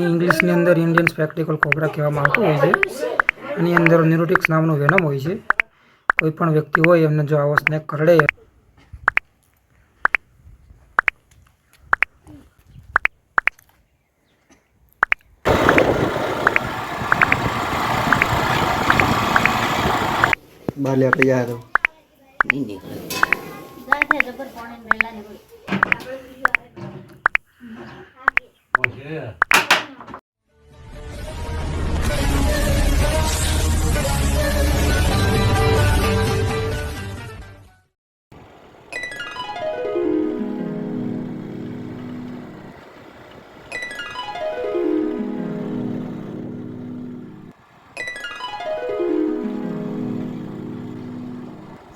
એની ઇંગ્લિશની અંદર Indian spectacle cobra કહેવામાં આવતું હોય છે. એની અંદર ન્યુરોટિક્સ નામનો વેનમ હોય છે. કોઈ પણ વ્યક્તિ હોય એમને જો આવો સ્નેક કરડે. બહાર લે આપણે જાય તો નહીં નીકળે. જાય છે જબર પાણી મેલા નીકળી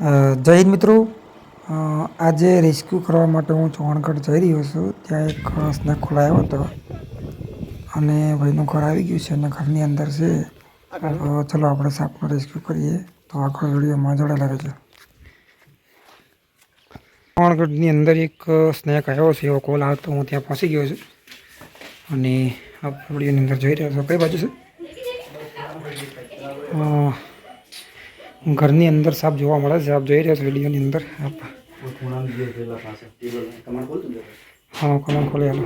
જય હિન્દ મિત્રો. આજે રેસ્ક્યુ કરવા માટે હું ચૌહાણગઢ જઈ રહ્યો છું. ત્યાં એક સ્નેક ખોલાયો હતો. અને ભાઈનું ઘર આવી ગયું છે અને ઘરની અંદર છે. ચલો આપણે સાપનો રેસ્ક્યુ કરીએ. તો આખો વિડીયોમાં જોડાયેલા રહેજો. ચૌહાણગઢની અંદર એક સ્નેક આવ્યો છે. એવો કોલ આવતો હું ત્યાં પહોંચી ગયો છું. અને આ વિડીયોની અંદર જોઈ રહ્યો છું. કઈ બાજુ છે? ઘરની અંદર સાપ જોવા મળે છે. આપ જોઈ રહ્યા છો વિડીયોની અંદર. આપ. હા, કમાન ખોલી હાલો.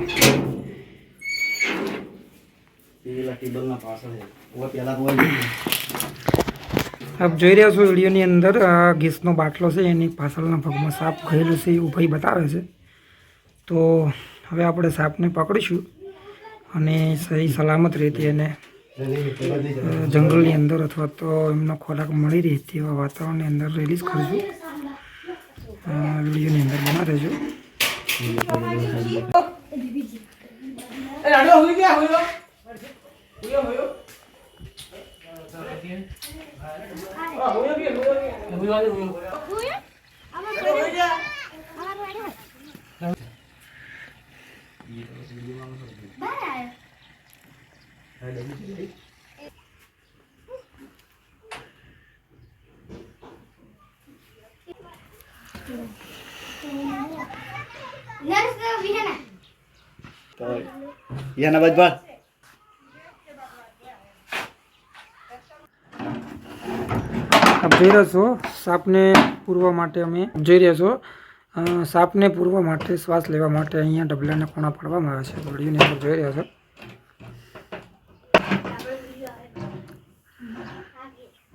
આપ જોઈ રહ્યા છો વિડીયોની અંદર ગેસનો બાટલો છે, એની પાછળના ભાગમાં સાપ ગયેલું છે એવું ભાઈ બતાવે છે. તો હવે આપણે સાપને પકડીશું અને સહી સલામત રીતે એને જંગલની અંદર અથવા તો એમનો ખોરાક મળી રહે તેવા વાતાવરણની અંદર રિલીઝ કરજો. અ, વિડીયોની અંદર બના રહેજો. યાના બાજ બાર આપ જોઈ રહ્યા છો. સાપને પૂરવા માટે અમે જોઈ રહ્યા છો. સાપને પૂરવા માટે શ્વાસ લેવા માટે અહીંયા ડબલાના કોણા પાડવામાં આવે છે. વિડીયોની અંદર જોઈ રહ્યા છો.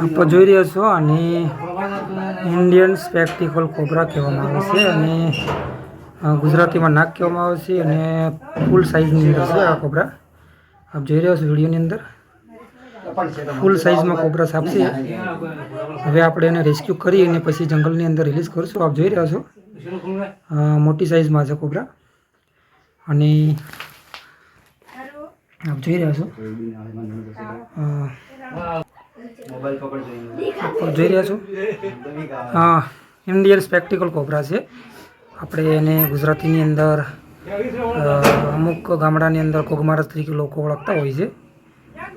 આપ જોઈ રહ્યા છો અને ઇન્ડિયન સ્પેક્ટિકલ કોબરા કહેવામાં આવે છે અને ગુજરાતીમાં નાક કહેવામાં આવે છે અને ફૂલ સાઇઝની અંદર છે આ કોબરા આપ જોઈ રહ્યા છો વિડીયોની અંદર? ફૂલ સાઇઝમાં કોબરા સાપશે હવે આપણે એને રેસ્ક્યુ કરી અને પછી જંગલની અંદર રિલીઝ કરશું. આપ જોઈ રહ્યા છો? મોટી સાઇઝમાં છે કોબરા અને આપ જોઈ રહ્યા છો? આપ જોઈ રહ્યા છો? હા ઇન્ડિયન સ્પેક્ટિકલ કોબરા છે. આપણે એને ગુજરાતીની અંદર અમુક ગામડાની અંદર કોગમારસ તરીકે લોકો ઓળખતા હોય છે.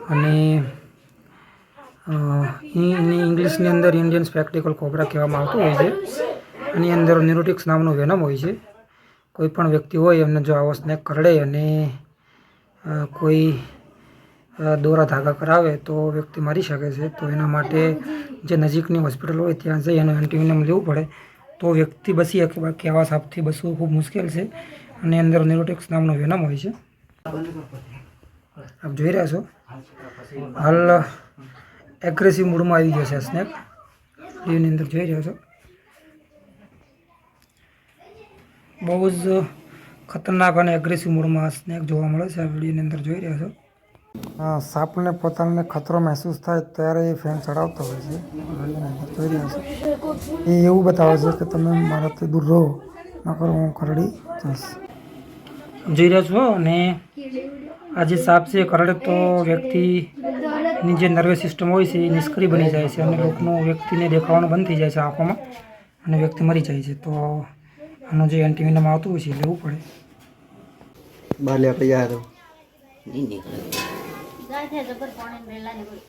અને એની ઇંગ્લિશની અંદર ઇન્ડિયન સ્પેક્ટિકલ કોબરા કહેવામાં આવતું હોય છે. એની અંદર ન્યુરોટિક્સ નામનું વેનમ હોય છે. કોઈ પણ વ્યક્તિ હોય એમને જો આવો સ્નેક કરડે અને કોઈ દોરા ધાગા કરાવે તો વ્યક્તિ મારી શકે છે. તો એના માટે જે નજીકની હોસ્પિટલ હોય ત્યાં જઈ અને એન્ટીવિનમ લેવું પડે. તો વ્યક્તિ બસી શકે બાકી આવા સાપથી બસવું ખૂબ મુશ્કેલ છે અને અંદર નેરોટેક્સ નામનો વેનમ હોય છે. આપ જોઈ રહ્યા છો? હાલ એગ્રેસિવ મૂડમાં આવી ગયો છે સ્નેક વિડીયોની અંદર જોઈ રહ્યા છો? બહુ જ ખતરનાક અને એગ્રેસિવ મૂડમાં સ્નેક જોવા મળે છે. આ વિડીયોની અંદર જોઈ રહ્યા છો? સાપને પોતાને ખતરો મહેસૂસ થાય ત્યારે એ ફેન ચડાવતો હોય છે. એ એવું બતાવે છે કે તમે મારાથી દૂર રહો નકર હું કરડી જઈશ. જોઈ રહ્યા છો? અને આ જે સાપ છે કરડે તો વ્યક્તિની જે નર્વસ સિસ્ટમ હોય છે એ નિષ્ક્રિય બની જાય છે અને લોકોનું વ્યક્તિને દેખાવાનું બંધ થઈ જાય છે આંખોમાં અને વ્યક્તિ મરી જાય છે. તો આનું જે એન્ટીવિનમ આવતું હોય છે એ લેવું પડે. બહાર લે આપણે જાય તો ગાય છે જબર પાણી ને વેલા નીકળી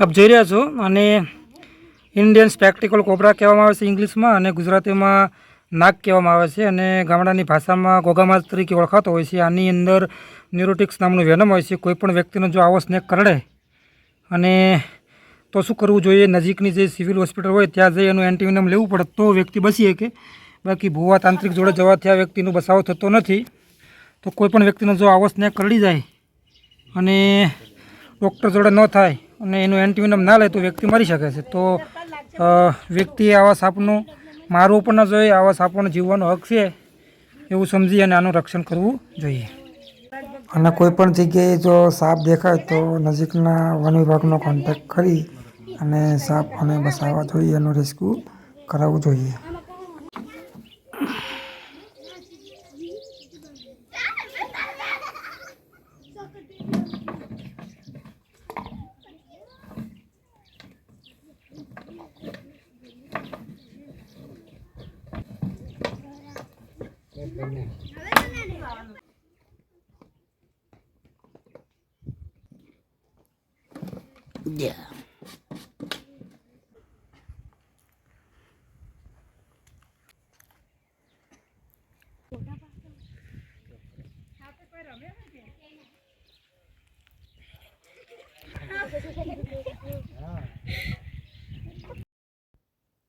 આપ જોઈ રહ્યા છો અને ઇન્ડિયન સ્પેક્ટિકલ કોબરા કહેવામાં આવે છે ઇંગ્લિશમાં અને ગુજરાતીમાં નાગ કહેવામાં આવે છે અને ગામડાની ભાષામાં ગોગામાસ તરીકે ઓળખાતો હોય છે. આની અંદર ન્યુરોટિક્સ નામનું વેનમ હોય છે. કોઈપણ વ્યક્તિનો જો આવો સ્નેક કરડે અને તો શું કરવું જોઈએ? નજીકની જે સિવિલ હોસ્પિટલ હોય, ત્યાં જઈ એનું એન્ટીવિનમ લેવું પડે તો વ્યક્તિ બસી શકે. બાકી ભૂવા તાંત્રિક જોડે જવાથી આ વ્યક્તિનો બચાવ થતો નથી. તો કોઈપણ વ્યક્તિનો જો આવો સ્નેહ કરડી જાય અને ડૉક્ટર જોડે ન થાય અને એનું એન્ટીવિનમ ના લે, તો વ્યક્તિ મરી શકે છે. તો વ્યક્તિએ આવા સાપનું મારવું પણ ન જોઈએ, આવા સાપોને જીવવાનો હક છે એવું સમજી અને આનું રક્ષણ કરવું જોઈએ. અને કોઈ પણ જગ્યાએ જો સાપ દેખાય તો નજીકના વન વિભાગનો કોન્ટેક્ટ કરી અને સાપને બસાવવા જોઈએ એનું રેસ્ક્યુ કરાવવું જોઈએ.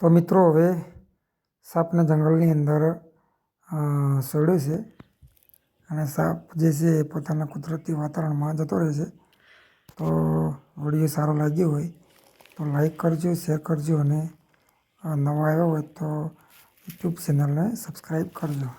તો મિત્રો હવે સાપને જંગલની અંદર અ, છે અને સાપ જે છે એ પોતાના કુદરતી વાતાવરણમાં જતો રહે છે. તો વીડિયો સારો લાગ્યો હોય તો લાઈક કરજો શેર કરજો અને નવા આવ્યા હોય તો યુટ્યુબ ચેનલને સબસ્ક્રાઈબ કરજો.